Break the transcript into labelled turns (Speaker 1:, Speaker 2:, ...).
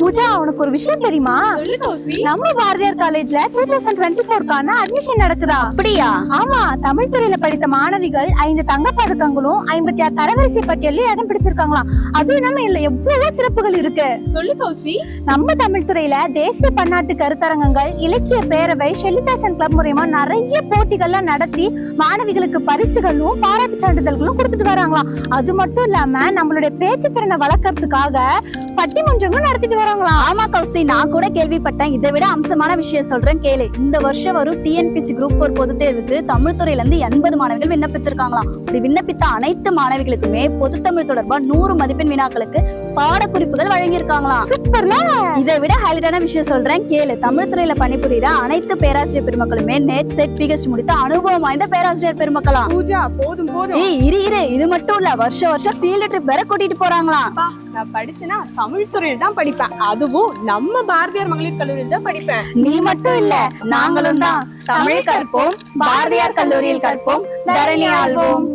Speaker 1: பூஜா உனக்கு ஒரு விஷயம் தெரியுமா? நம்ம பாரதியார் காலேஜ்ல டூ தௌசண்ட் டுவெண்ட்டி ஃபோர்க்கான அட்மிஷன் நடக்குதா?
Speaker 2: அப்படியா?
Speaker 1: ஆமா. தமிழ் துறையில படித்த மாணவிகள் ஐந்து தங்கப் பதக்கங்களும் ஐம்பத்தி ஆறு தரவரிசை பட்டியலில் இடம் பிடிச்சிருக்காங்களாம். அதுவும் இல்லாம இல்ல எவ்வளவோ சிறப்புகள் இருக்கு.
Speaker 3: சொல்லு கௌசி.
Speaker 1: நம்ம தமிழ் துறையில தேசிய பன்னாட்டு கருத்தரங்கங்கள் இலக்கிய பேரவை ஷெல்லிதாசன் கிளப் மூலியமா நிறைய போட்டிகள்லாம் நடத்தி மாணவிகளுக்கு பரிசுகளும் பாராட்டு சான்றிதழ்களும் கொடுத்துட்டு வராங்களாம். அது மட்டும் இல்லாம நம்மளுடைய பேச்சு திறனை வளர்க்கறதுக்காக பட்டிமன்றங்களும் நடத்திட்டு வராங்களாம்.
Speaker 2: ஆமா கௌசி நான் கூட கேள்விப்பட்டேன். இதை விட அம்சமான விஷயம் சொல்றேன் கேளு. இந்த வருஷம் வரும் டிஎன்பிசி குரூப் ஃபோர் பொதுத் தேர்வுக்கு தமிழ் துறையில இருந்து எண்பது மாணவிகள் விண்ணப்பிச்சிருக்காங்களாம். அப்படி விண்ணப்பித்த அனைத்து மாணவிகளுக்குமே பொதுத்தமிழ் தொடர்பா நூறு மதிப்பெண் வினாக்களுக்கு பாடக்குறிப்புகள் வழங்கியிருக்காங்களாம்.
Speaker 1: சூப்பர்ல.
Speaker 2: இதை விட ஹைலைட்டான விஷயம் சொல்றேன் கேளு. தமிழ் துறையில பணிபுரியுற அனைத்து பேராசிரியர் பெருமக்களுமே நெட் செட் பிகஸ்ட் முடித்த அனுபவம் வாய்ந்த பேராசிரியர் பெருமக்களாம்.
Speaker 3: பூஜா போதும் போதும்.
Speaker 2: இரு இரு. இது மட்டும் இல்ல வருஷம் வருஷம் ஃபீல்டு ட்ரிப் வேற கூட்டிட்டு போறாங்களாம்.
Speaker 3: நான் படிச்சேன்னா தமிழ் துறையில் தான் படிப்பேன். அதுவும் நம்ம பாரதியார் மகளிர் கல்லூரியில் தான் படிப்பேன்.
Speaker 1: நீ மட்டும் இல்ல நாங்களும் தான் தமிழ் கற்போம் பாரதியார் கல்லூரியில் கற்போம் தரணி ஆள்வோம்.